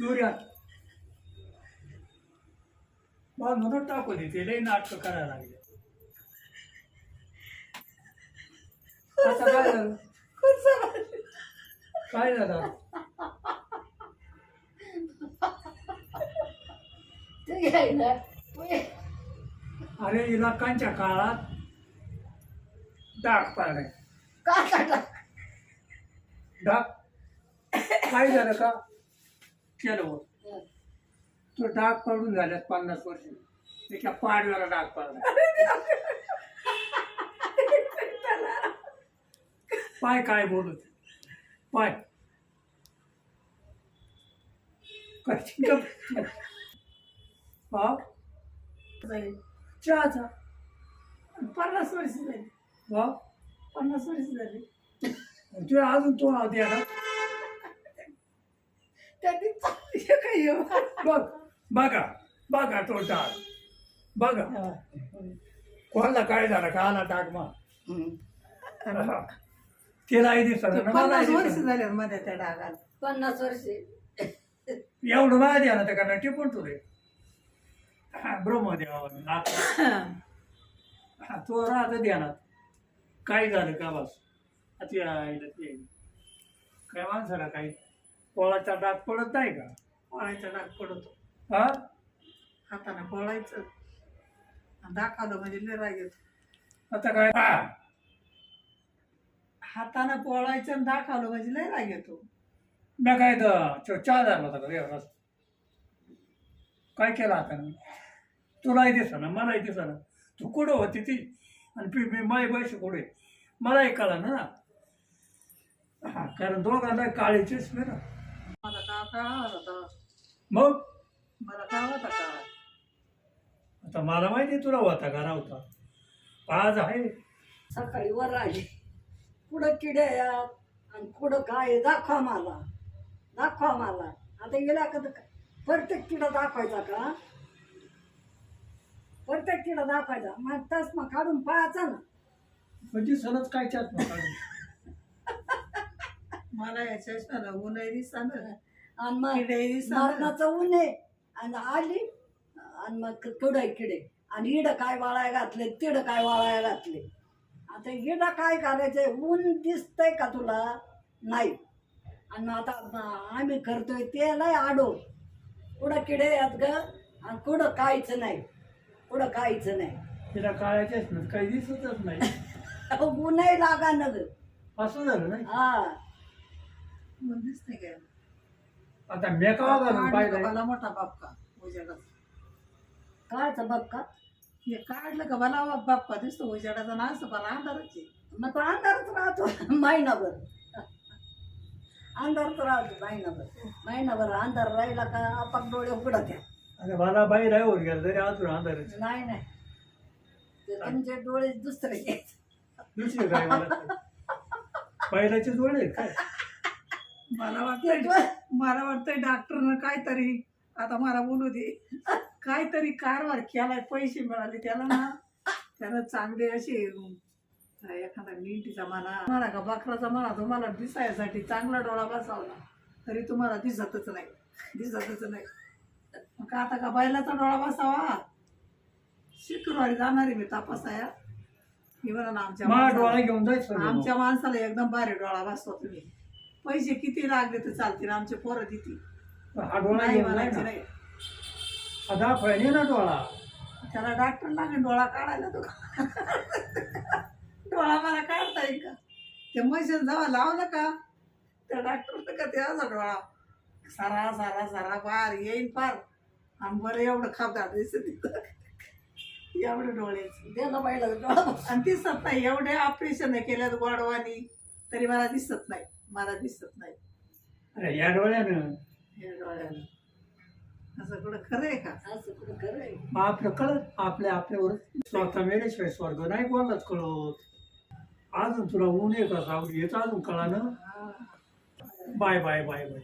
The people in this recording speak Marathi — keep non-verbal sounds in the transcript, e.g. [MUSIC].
दुर्या मग म्हणून टाकू दे ते लई नाटकं करायला लागले. आता काय झालं? काय झालं? अरे इलाकांच्या काळात डाग काढला डाग? काय झालं का? केलं बुवा. तो डाग पडून झाल्यात पन्नास वर्ष. त्याच्या पाडव्याला डाग पडला. पाय काय बोलत पाय. चहाचा पन्नास वर्ष झाली. वा पन्नास वर्ष झाली. तू अजून तो ना त्यांनी येऊ. बघ बघा बघा तो डाग बघा कोणाला काय झालं का आला डाग मग तिलाही दिसत ना पन्नास वर्ष झाले मध्ये त्या डागाला पन्नास वर्षे एवढं माहिती ना त्या कारण टिपून हा ब्रह्मदेवा नाथ हा, तो राहत ध्यानात काय झालं का बस अति आईला ते काय माणसाला काही पोळाचा डाग पडत नाही का पोळायचा डाग पडतो. हा? हाताने पोळायचं. आणि दाखवलं म्हणजे लय राग येतो. आता काय? हा. हाताने पोळायचं आणि दाखवलं म्हणजे लय राग येतो. मी काय तर च- चहा झाला होता एवढाच काय केलं आता? तुलाही दिसा ना मलाही दिसा ना. तू कुठं होती ती? आणि पी मी माय पैसे कुठे? मलाही कळलं ना. हा कारण दोघांना काळीचीच मी ना मला काय होता. मग? मला काय होता का? आता मला माहिती आहे तुला होता का नव्हता आज आहे. सकाळी वर आली. पुढं किडे यात आणि पुढं काय आहे, दाखवा मला. दाखवा मला. आता गेला का तर प्रत्येक किडा दाखवायचा का? प्रत्येक किडा दाखवायचा. मग तस मग काढून पाहायचा ना. म्हणजे सणच काय चात. [LAUGHS] मला या चष्म्याला ऊनही दिसणार आणि मग मरणाचं ऊन आहे. आणि आली आणि मग किडे किडे. आणि इडं काय वाळाय घातले तिडं काय वाळाय घातले. आता इडं काय करायचंय? ऊन दिसतंय का तुला? नाही. आणि मग आता म- आम्ही करतोय ते नाही आडो. कुठं किडे आहेत ग? आणि कुठं काहीच नाही. कुठं काहीच नाही. तिला काळायचेच ना काही दिसतच नाही. [LAUGHS] ऊनही लागा न ग. असं झालं नाही? हा. ऊन दिसते काय आता मेकावा घालून काढलं का पाहिजे मला मोठा बापका? उजेडाचा कायचं बघ का हे काढलं का मला बाप्पा दिसतो उजेडाचा ना असं मला अंधारच आहे. मग तो अंधारच राहतो [LAUGHS] महिनाभर. अंधारच राहतो महिनाभर. महिनाभर अंधार राहिला का आपण डोळे उघडत आहे. आणि मला बाई राहून गेलं तरी अजून अंधारच नाही नाही. ते तुमचे डोळे दुसरे आहेत. दुसरे काय मला? [LAUGHS] पहिल्याचे जोडे आहेत काय? मला ते वाटतं डोळे- मला वाटतंय डॉक्टरनं काहीतरी आता मला बोलू दे. काहीतरी कारभार केलाय पैसे मिळाले त्याला ना. त्याला चांगले असे एखादा मिंटीचा म्हणा म्हणा का बकराचा म्हणा तुम्हाला दिसायसाठी चांगला डोळा बसवला तरी तुम्हाला दिसतच नाही. दिसतच नाही. मग आता का बैलाचा डोळा बसावा? शुक्रवारी जाणार मी तपासाया मी म्हणा आमच्या डोळा घेऊन आमच्या माणसाला एकदम भारी डोळा बसवा तुम्ही. पैसे किती लागले तर चालतील? आमचे पोरं देतील. हा डोळा नाही म्हणायचे ना. नाही. हा दाखवाय ना डोळा. त्याला डॉक्टर लागेल डोळा काढायला तो. डोळा मला काढता येईल का? ते मशीन जेव्हा लावलं का? त्या डॉक्टर का ते असा डोळा? सारा सारा सारा पार येईल पार आणि बरं एवढं खापदा दिसत एवढे डोळ्याचे दे ना पहिला डोळा. आणि दिसत नाही. एवढे ऑपरेशन केल्यात गोडवानी. तरी मला दिसत नाही. मला दिसत नाही. अरे या डोळ्यानं? या डोळ्यानं. असं कुठं खरं आहे का? असं कुठं खरं आहे? मग आपलं कळत आपल्या आपल्यावर स्वतः मेल्याशिवाय स्वर्ग नाही कोणालाच कळत. अजून तुला ऊन का सावली येतं अजून कळा ना बाय बाय बाय बाय.